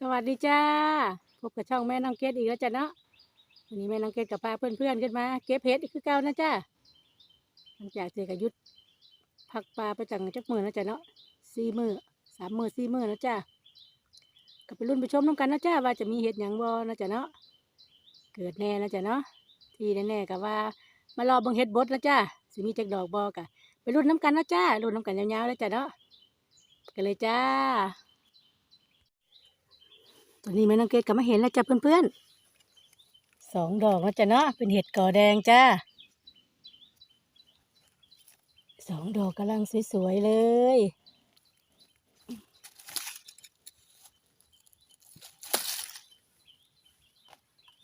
สวัสดีจ้าพบกับช่องแม่น้องเกดอีกแล้วจ้ะเนาะวันนี้แม่น้องเกดกับพาเพื่อนๆขึ้นมา เก็บเห็ดอีกคือเก่านะจ้าหลังจากเจอกับยุทธพักปลาไปจังจักมือนะจ้ะเนาะสี่มือสามมือสี่มือนะจ้าก็ไปรุ่นไปชมน้ำกันนะจ้าว่าจะมีเห็ดหยังบ่นะจ้ะเนาะเกิดแน่นะจ้ะเนาะที่แน่ๆกับว่ามารอบังเห็ดบดนะจ้าสิมีจักดอกบอกะไปรุ่นน้ำกันนะจ้ารุ่นน้ำกันยาวๆแล้วจ้ะเนาะกันเลยจ้า ตัวนี้แม่น้องเกดก็มาเห็นแล้วจ้ะเพื่อนๆสองดอกแล้วจ้ะเนาะเป็นเห็ดก่อแดงจ้าสองดอกกำลังสวยๆเลย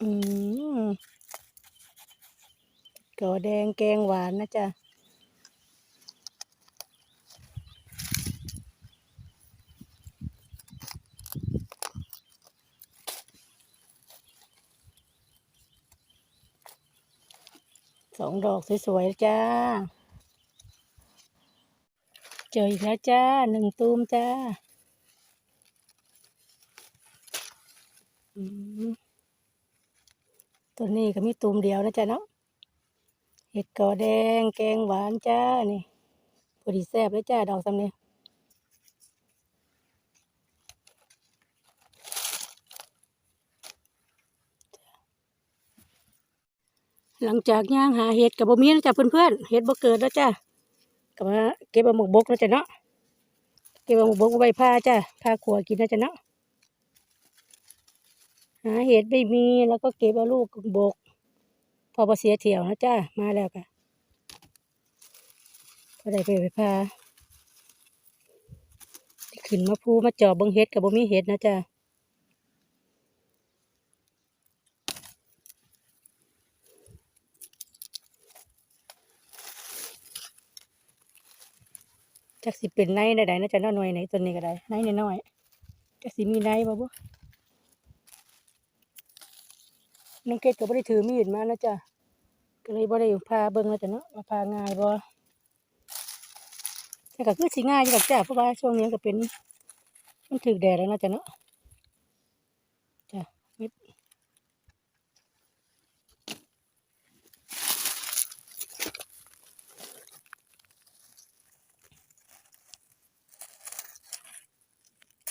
อืมก่อแดงแกงหวานนะจ๊ะ สองดอกสวยๆจ้า เจออีกแล้วจ้าหนึ่งตูมจ้าอืมตัวนี้ก็มีตูมเดียวนะจ๊ะเนาะเห็ดกอแดงแกงหวานจ้านี่พอดีแซ่บเลยจ้าดอกสำเนีย หลังจากย่างหาเห็ดกับบ่มีนะจ๊ะเพื่อนๆเห็ดบ่เกิดแล้วจ้าก็มาเก็บเอาหมกบกแล้วจ้ะเนาะเก็บเอาหมกบกเอาใบผ้าจ้าผ้าขัวกินนะจ๊ะเนาะหาเห็ดไม่มีแล้วก็เก็บเอาลูกบก พอพอเสียเที่ยวนะจ้ามาแล้วค่ะพอได้ไปไปพาขึ้นมาพูมาจอบบิงเห็ดกับบ่มีเห็ดนะจ้า จักสิเป็นไนใดๆนะจ๊ะเนาะหน่วยไหนตัวนี้ก็ได้ไนน้อยๆจักสิมีไนบ่บ่น้องเกดก็บ่ได้ถือมีดมานะจ้ะก็เลยบ่ได้พาเบิ้งนะจ๊ะเนาะมาพาง่ายบ่แต่ก็คือสิง่ายอยู่ดอกจ้ะเพราะว่าช่วงนี้ก็เป็น มันถือแดดแล้วนะจ๊ะเนาะจ้ะเม็ด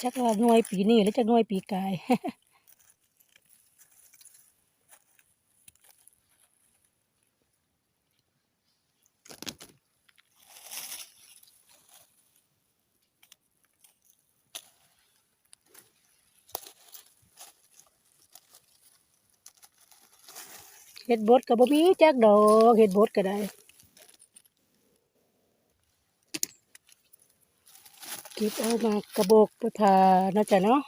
จักว่าหน่วยปีนี้หรือจักหน่วยปีกายเห็ดบดก็บ่มีจักดอกเห็ดบดก็ได้ ก็บเอามากระบอกประทานะจ๊ะเนาะ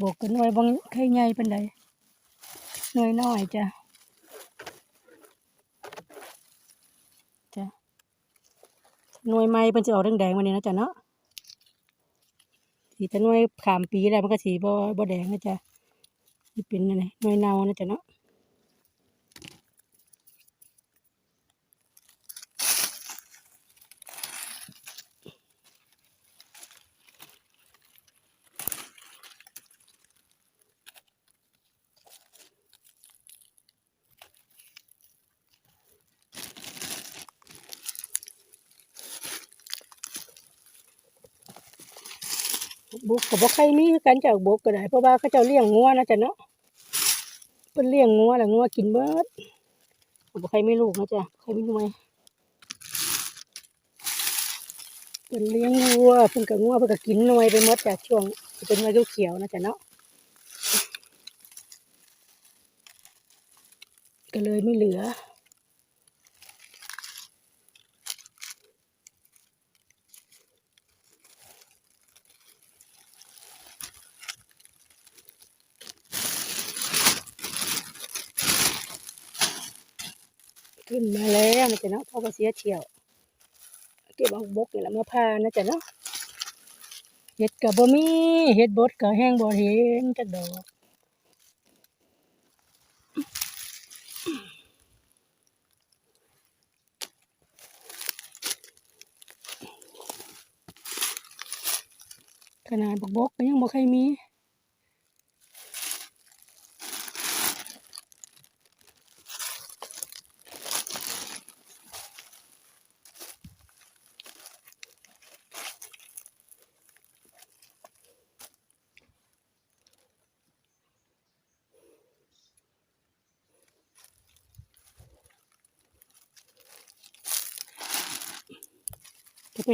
บอกกันหน่วยบางไข่ใหญ่เป็นไดหน่วยน้อยจ้ะจ้ะหน่วยไม้เป็นจะออกแดงๆวันนี้นะจ๊ะเนาะสีแต่หน่วยขามปีแล้วมันก็สีบ่บ่แดงนะจ๊ะนี่เป็นอะไรหน่วยเนานะจ๊ะเนาะ บุกกับบ่ใครมีคือกันจ้าบุกก็ได้เพราะว่าเขาเจ้าเลี้ยงงัวนะจ๊ะเนาะเพิ่นเลี้ยงงัวแหล้วงัวกินเบิดบ่ใครมีลูกนะจ๊ะใครมีหน่วยเพิ่นเลี้ยงงัวเพิ่นก็งัวเพิ่นก็กินหน่วยไปหมดจ้ะช่วงเป็นหน่วยเขียวๆนะจ๊ะเนาะก็เลยไม่เหลือ ขึ้นมาแล้วนะจ๊ะเนาะพ่อก็เสียเที่ยว เก็บเอาบกนี่แหละมาพานะจ๊ะเนาะเห็ดกับบ่มีเห็ดบดกับแห้งบ่เห็นจักดอกขนาดบกบกก็ยังบ่เคยมี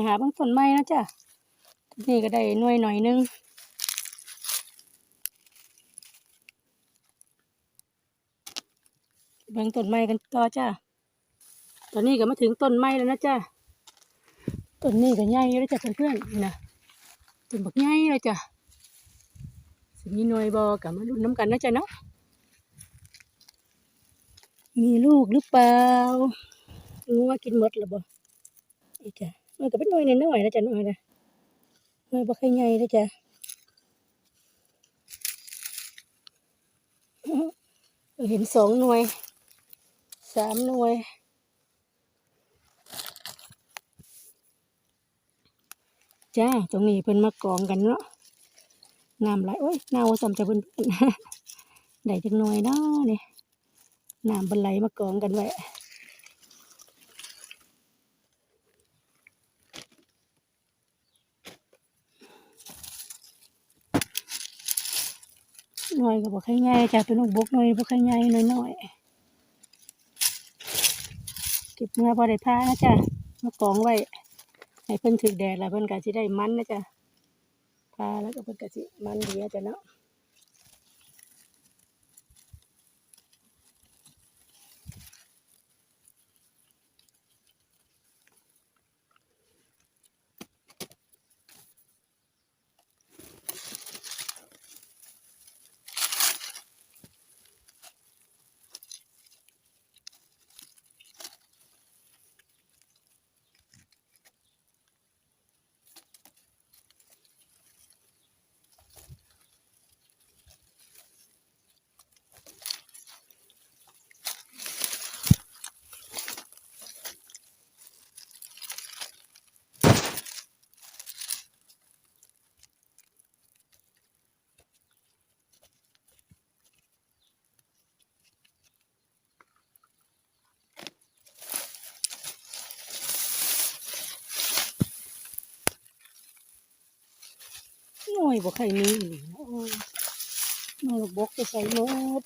หาบางต้นไม้นะจ้ะนี่ก็ได้หน่วยหน่อยนึงเบิ่งต้นไม้กันต่อจ้ะตอนนี้ก็มาถึงต้นไม้แล้วนะจ้ะต้นนี้ก็ใหญ่อยู่แล้วจ้ะเพื่อนๆนี่นะต้นบักใหญ่เลยจ้ะสิมีหน่วยบอกัมาลุ้นน้ำกันนะจ้ะเนาะมีลูกหรือเปล่างูว่ากินหมดหรือบ่นี่จ้ะ มันก็เป็นหน่วยน้อยๆนะจ้ะหน่อยนะหน่วยบ่ค่อยใหญ่นะจ้ะเห็นสองหน่วยสามหน่วยจ้าตรงนี้เพิ่นมากองกันเนาะน้ำไหลโอ้ยเน่าสำจะเพิ่นได้จังหน่อยเนาะนี่น้ำเพิ่นไหลมากองกันไว้ ก็บอยก็บ่ค่อยง่ายจ้ะเป็นลูกบกหน่อยบ่ค่อยง่อยหน่อยเก็บเมื่อพอได้ผ้านะจ้ะมากองไว้ให้เพิ่นถึกแดดแล้วเพิ่นก็สิได้มันนะจ๊ะพาแล้วก็เพิ่นก็สิมันดีนะจ๊ะเนาะ น่อยบ่ค่อยมีอีหลีเนาะโอ้ยหน่อยบกไปใส่หมด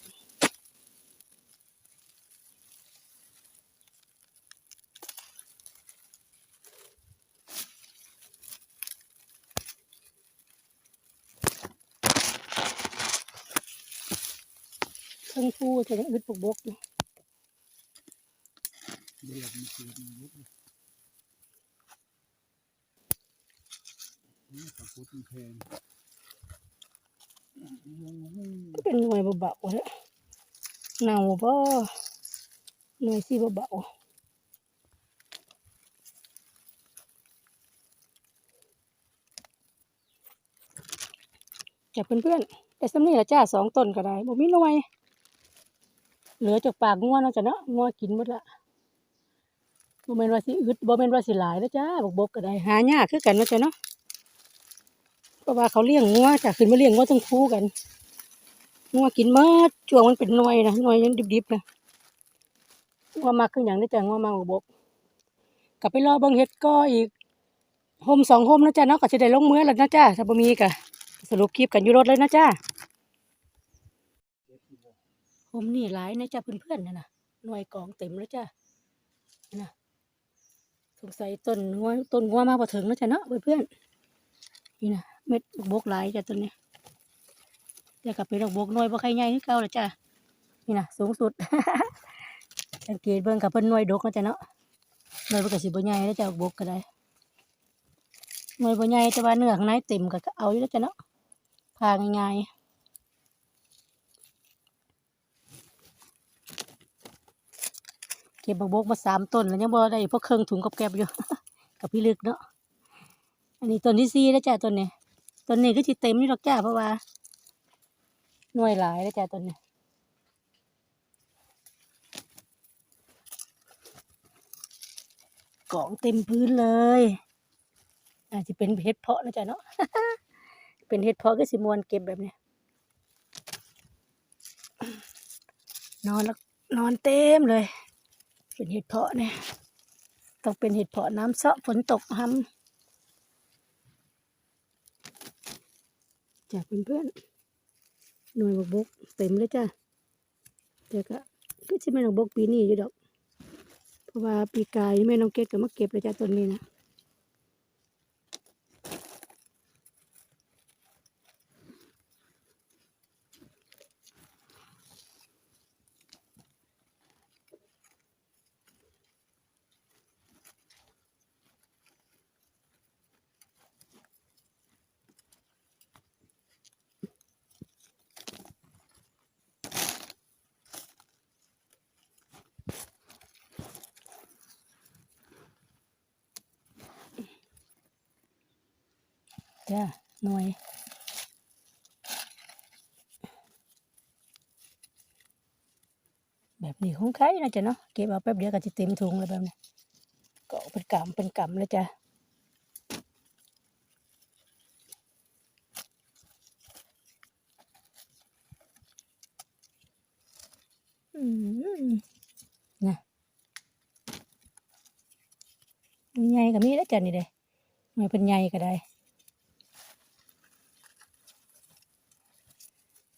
เทั้งฟูจะยังอึดปกบกอยู่เดือดมันเกิดมันยุบเลย นี่ขาวพุทธมันแพงก็เป็นหน่วยเบาๆแหละเน่าบ่หน่วยสิเบาๆจากเพื่อนๆแต่สำนี่ละจ้าสองต้นก็ได้บ่มีหน่วย เหลือจากปากงัวเนาะจ้ะเนาะงัวกินหมดละบ่แม่นว่าสิอึดบ่แม่นว่าสิหลายเด้อจ้าบกบกก็ได้หายากคือกันเนาะจ้ะเนาะ เพราะว่าเขาเลี้ยงงัวจ้ะขึ้นมาเลี้ยงงัวต้องคู่กันงัวกินมดช่วงมันเป็นหน่วยนะหน่วยยังดิบๆนะงัวมากคืออย่างนี้จ้ะงัวมากบกกลับไปรอบิ่งเฮ็ดก็อีกโฮมสองโฮมนะจ้ะเนาะก็สิได้ลงมือแล้วนะจ้าถ้าบ่มีก็สรุปคลิปกันอยู่รถเลยนะจ้าโฮมนี่หลายนะจ้ะเพื่อนๆนั่นน่ะหน่วยกองเต็มแล้วจ้ะนะสงสัยต้นงัวต้นงัวมาบ่ถึงแล้วจ้ะเนาะเพื่อนๆ นี่นะเม็ดดอกบกหลายจ้ะต้นนี้เดี๋ยวกลับไปดอกบกหน่วยบ่ใครใหญ่คือเก่าแล้วจ้ะนี่นะสูงสุดสังเกตเบิ่งกับเพิ่นหน่วยดกนะจ้ะเนาะหน่วยเพิ่นก็สิบ่ใหญ่แล้วจ้ะดอกบกก็ได้หน่วยบ่ใหญ่แต่ว่าเนื้อข้างในเต็มก็เอาอยู่แล้วจ้ะเนาะพาง่ายๆเก็บบักบกมาสามต้นแล้วยังบ่ได้พวกเครื่องถุงกับแกบอยู่ กับพี่ลึกเนาะ อันนี้ต้นที่สี่แล้วจ้ะต้นนี้ต้นนี้ก็สิเต็มอยู่ดอกจ้ะเพราะว่า หน่วยหลายแล้วจ้ะต้นนี้กองเต็มพื้นเลย อาจจะเป็นเพชรเพาะนะจ๊ะเนาะ เป็นเห็ดเพาะก็สิมวนเก็บแบบเนี้ยนอนแล้วนอนเต็มเลย เป็นเห็ดเพาะเนี่ย ต้องเป็นเห็ดเพาะน้ำเซาะฝนตกห้ำ จ้ะเพื่อนๆหน่วยบกบกเต็มเลยจ้ะแต่ก็ก็ใช่ไม่น้องบกปีนี้อยู่ดอก เพราะว่าปีกายแม่น้องเกดก็มาเก็บเลยจ้ะต้นนี้นะ จ้าหน่วยแบบนี้ของใครนะจ๊ะเนาะเก็บเอาแป๊บเดียวก็จะเต็มถุงเลยแบบนี้ก็เป็นกำเป็นกำเลยจ้ะอืมนะใหญ่ก็มีแล้วจ้ะนี่เด้หน่เป็นใหญ่ก็ได้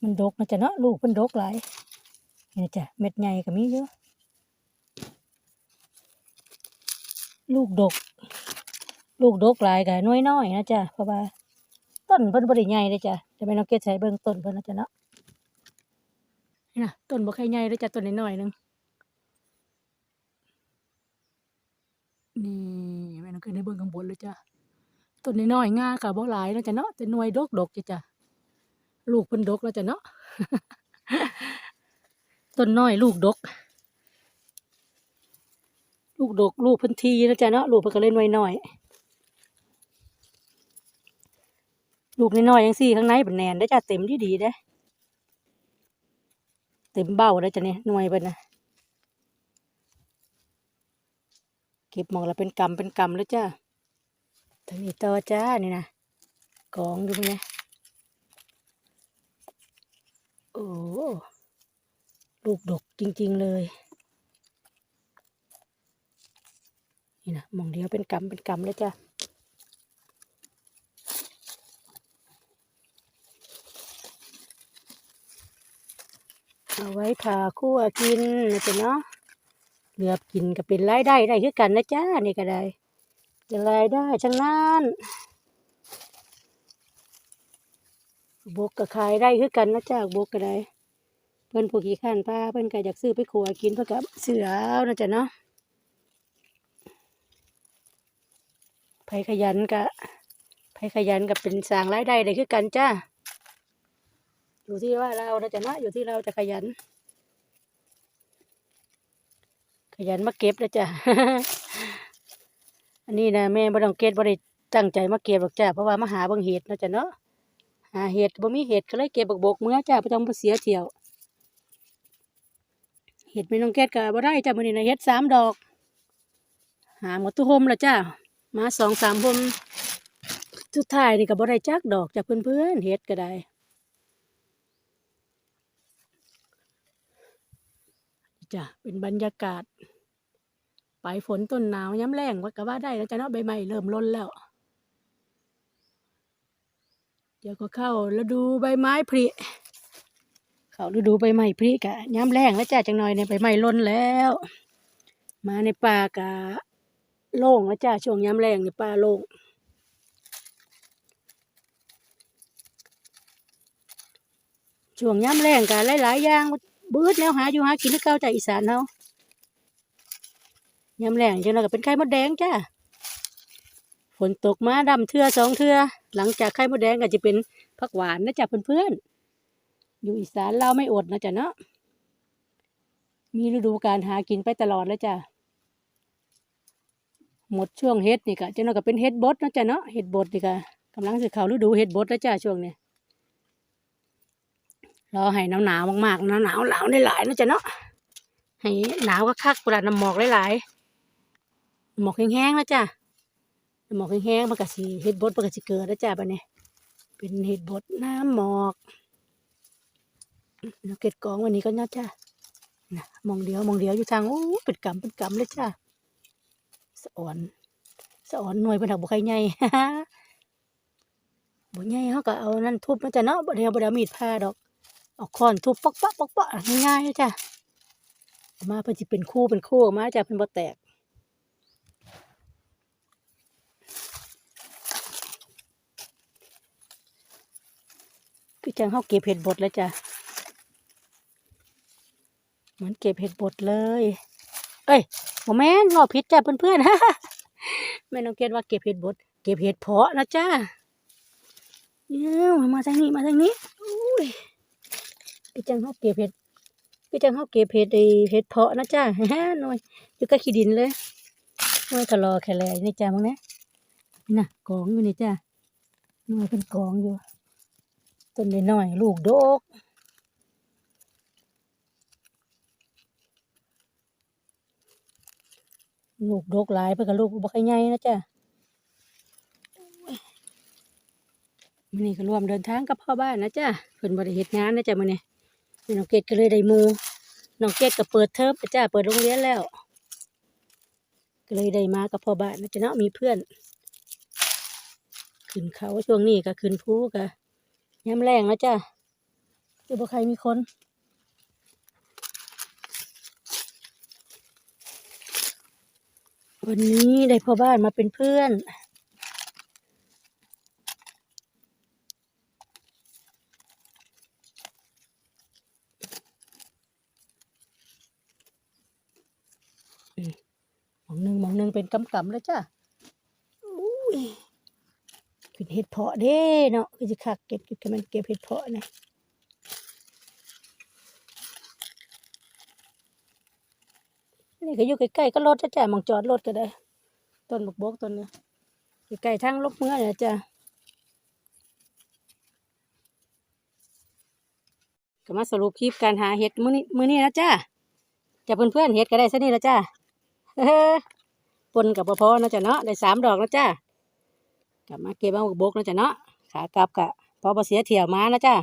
มันดกนะจ๊ะเนาะลูกมันดกหลายนี่จ้ะเม็ดใหญ่ก็มีเยอะ ลูกดก ลูกดกหลายก็น้อยน้อยๆนะจ๊ะเพราะว่าต้นเพิ่นบ่ได้ใหญ่เลยจ้ะจะไม่นเอาเก็บใช้เบิ่งต้นเพิ่นนะจ๊ะเนาะนี่นะต้นบ่ค่อยใหญ่เลยจ้ะต้นน้อยๆหนึงนี่แม่น้องเก็บได้เบิ่งข้างบนเลยจ้ะต้นน้อยๆง่าก็บ่หลายนะจ๊ะเนาะแต่หน่วยดกดกจ้ะจ้ะ ลูกเพิ่นดกแล้วจ้ะเนาะต้นน้อยลูกดก ลูกดกลูกเพิ่นทีนะจ๊ะเนาะลูกเพิ่นก็เล่นไว้หน้อยลูกน้อยๆจังซี่ข้างในเป็นแนนได้จ้ะเต็มดีดีๆเด้เต็มเบ้าได้จ้ะเนี่ยหน่วยเพิ่นนะเก็บมองละเป็นกำเป็นกำแล้วจ้ะทางนี้ต่อจ้านี่นะกองอยู่เนี่ย โอ้ลูกดกจริง ๆ เลย นี่นะมองเดียวเป็นกำเป็นกำเลยจ้ะเอาไว้ผ่าคั่วกินนะจ๊ะเนาะเหลือบกินก็เป็นรายได้ได้คือกันนะจ้านี่ก็ได้จะรายได้ทั้งนั้น บกก็ขายได้คือกันนะจ้าบกก็ได้ เพิ่นผู้ขี้ข้านป้าเพิ่นก็อยากซื้อไปขัวกินเพิ่นก็ซื้อเอานะจ๊ะเนาะไผขยันก็ไผขยันก็เป็นสร้างรายได้ได้คือกันจ้าอยู่ที่ว่าเรานะจ๊ะเนาะอยู่ที่เราจะขยัน ขยันมาเก็บนะจ๊ะอันนี้นะแม่บ่ต้องเก็บบ่ได้ตั้งใจมาเก็บหรอกจ้าเพราะว่ามาหาบิ่งเห็ดนะจ๊ะเนาะ หาเห็ดบ่มีเห็ดก็เลยเก็บบักบกเมื่อจ้าบ่ต้องไปเสียเที่ยว เห็ดไม่ต้องแก๊สก็บ่ได้จ้ามื้อนี้นะเห็ดสามดอก หาหมดทุกโฮมแล้วจ้ามาสองสามโฮมสุดท้ายนี่ก็บ่ได้จักดอกจากเพื่อนๆเห็ดก็ได้จ้ะเป็นบรรยากาศปลายฝนต้นหนาวย้ำแรงว่าก็ว่าได้แล้วจ้ะเนาะใบไม้เริ่มร่นแล้ว เดี๋ยวก็เข้าฤดูใบไม้ผลิเขาฤดูใบไม้ผลิกะย้ำแรงแล้วจ้าจังหน่อยในใบไม้ล้นแล้ว มาในป่ากะโล่งแล้วจ้าช่วงย้ำแรงในป่าโล่งช่วงย้ำแรงกะหลายๆอย่างบิดแล้วหาอยู่หากินที่เก่าจากอีสานเฮาย้ำแรงจังหน่อยก็เป็นไข่มดแดงจ้า ฝนตกมาดำเทือสองเทือหลังจากไข่มดแดงก็จะเป็นผักหวานนะจ้าเพื่อนๆอยู่อีสานเราไม่อดนะจ๊ะเนาะมีฤดูการหากินไปตลอดแล้วจ้ะหมดช่วงเฮ็ดนี่ก็จะเนาะก็เป็นเฮ็ดบดนะจ๊ะเนาะเฮ็ดบดนี่ก็กำลังสิเขาฤดูเฮ็ดบดแล้วจ้ะช่วงนี้รอให้หนาวหนาวมากๆหนาวหนาวหลาวหลายๆนะจ๊ะเนาะให้หนาวก็คักเวลาน้ำหมอกหลายๆหมอกแห้งๆนะจ้ะน้ำ หมอกแห้งๆมันก็สิเฮ็ดบดมันก็สิเกิดแล้วจ้ะบัดนี้เป็นเห็ดบดน้ำหมอกเราเก็ดกองวันนี้ก็นะจ้านะมองเดียวมองเดียวอยู่ทางโอ้เป็นกำเป็นกำเลยจ้าสะอ่อนสะอ่อนหน่วยเป็นถักบุใครใหญ่บุใหญ่เขาก็เอานั่นทุบมาจ้ะเนาะบ่ได้เอาบ่ได้เอามีดผ่าดอกเอาค้อนทุบปอกปะปอกปะง่ายๆเลยจ้ะเอามาเพิ่นสิเป็นคู่เป็นคู่มาจ้ะเพิ่นบ่แตก คือจังเขาเก็บเห็ดบดแล้วจ้ะเหมือนเก็บเห็ดบดเลย เอ้ยโมแม่นงอผิดจ้ะเพื่อนๆแม่น้องเกดว่าเก็บเห็ดบด เก็บเห็ดเพาะนะจ้าเนี่ยมาทางนี้มาทางนี้อุ้ยคือจังเขาเก็บเห็ดคือจังเขาเก็บเห็ดไอเห็ดเพาะนะจ้าฮ่าหน่อยอยู่กับขี้ดินเลยหน่อยทะลอแค่แลนี่จ้ามึงนะนี่นะกองอยู่นี่จ้าหน่อยเป็นกองอยู่ ต้นน้อยลูกโดกลูกโดกหลายเพื่อกับลูกบ่ค่อยใหญ่นะจ๊ะมื้อนี้ก็ร่วมเดินทางกับพ่อบ้านนะจ๊ะเพิ่นบ่ได้เฮ็ดงานนะจ๊ะมื้อนี้แม่น้องเกดก็เลยได้มูน้องเกดก็เปิดเทอมนะจ๊ะเปิดโรงเรียนแล้ว ก็เลยได้มากับพ่อบ้านนะจ๊ะเนาะมีเพื่อน ขึ้นเขาช่วงนี้ก็ขึ้นภูก็ ยามแรงนะจ๊ะจะบ่ใครมีคนวันนี้ได้พ่อบ้านมาเป็นเพื่อนอืมหมองหนึ่งหมองหนึ่งเป็นกำกำเลยจ้ะอุ้ยขึ้น เห็ดเพาะเด้เนาะคือจะคักเก็บเก็บกันมันเก็บเห็ดเพาะนะนี่ก็อยู่ใกล้ๆก็รถจ้ะจ้ะหมองจอดรถก็ได้ต้นบกบกต้นนี้ใกล้ๆทางลกเมื่อเนี่ยจ้ะก็มาสรุปคลิปการหาเห็ดมื้อนี้มื้อนี้นะจ้ะจะเพื่อนๆเห็ดก็ได้ซะนี่ละจ้ะเฮ้ปนกับพอๆนะจ๊ะเนาะได้สามดอกแล้วจ้า กลับมาเก็บเอาบกนะจ๊ะเนาะขากลับกะพอบ่เสียเที่ยวมานะจ้ะ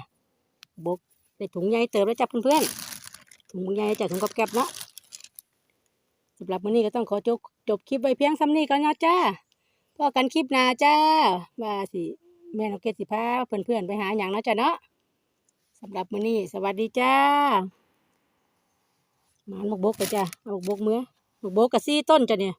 บกได้ถุงใหญ่เติมแล้วจ้ะเพื่อนๆถุงใหญ่จ้ะถุงกับแก็บเนาะสำหรับมื้อนี้ก็ต้องขอจบจบคลิปไว้เพียงซ้ำนี้ก่อนนะจ้าพอกันคลิปหน้าจ้าว่าสิแม่น้องเกดสิพาเพื่อนๆไปหาอย่างนะจ้ะเนาะสำหรับมื้อนี้สวัสดีจ้าหมานหมกบกไปจ้ะเอาหมกบกเมื่อหมกบกกับซี่ต้นจ้ะเนี่ย